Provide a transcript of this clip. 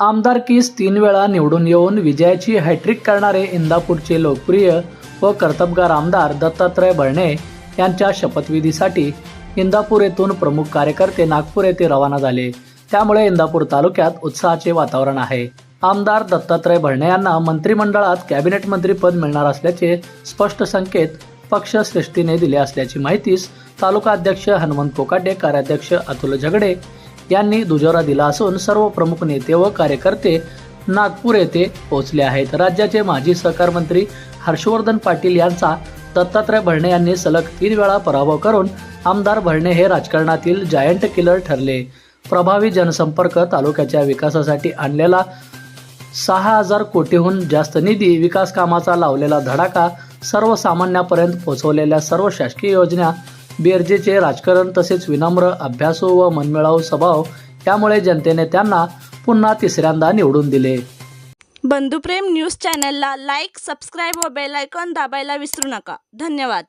आमदारकीस तीन वेळा निवडून येऊन विजयाची हॅट्रिक करणारे इंदापूरचे लोकप्रिय व कर्तबगार आमदार दत्तात्रय भरणे यांच्या शपथविधीसाठी इंदापूर येथून प्रमुख कार्यकर्ते नागपूर येथे रवाना झाले. त्यामुळे इंदापूर तालुक्यात उत्साहाचे वातावरण आहे. आमदार दत्तात्रय भरणे यांना मंत्रिमंडळात कॅबिनेट मंत्रीपद मिळणार असल्याचे स्पष्ट संकेत पक्षश्रेष्ठीने दिले असल्याची माहितीस तालुका अध्यक्ष हनुमंत कोकाटे कार्याध्यक्ष अतुल झगडे यांनी दुजोरा दिला असून सर्व प्रमुख नेते व कार्यकर्ते नागपूर येथे पोहोचले आहेत. राज्याचे माजी सहकार मंत्री हर्षवर्धन पाटील यांचा दत्तात्रय भरणे यांनी सलग तीन वेळा पराभव करून आमदार भरणे हे राजकारणातील जायंट किलर ठरले. प्रभावी जनसंपर्क तालुक्याच्या विकासासाठी आणलेला सहा हजार कोटीहून जास्त निधी विकास कामाचा लावलेला धडाका सर्वसामान्यापर्यंत पोहोचवलेल्या सर्व शासकीय योजना बेर्जेचे राजकारण तसेच विनम्र अभ्यासू व मनमिळाऊ स्वभाव यामुळे जनतेने त्यांना पुन्हा तिसऱ्यांदा निवडून दिले. बंधुप्रेम न्यूज चॅनलला लाईक सबस्क्राईब व बेल दाबायला विसरू नका. धन्यवाद.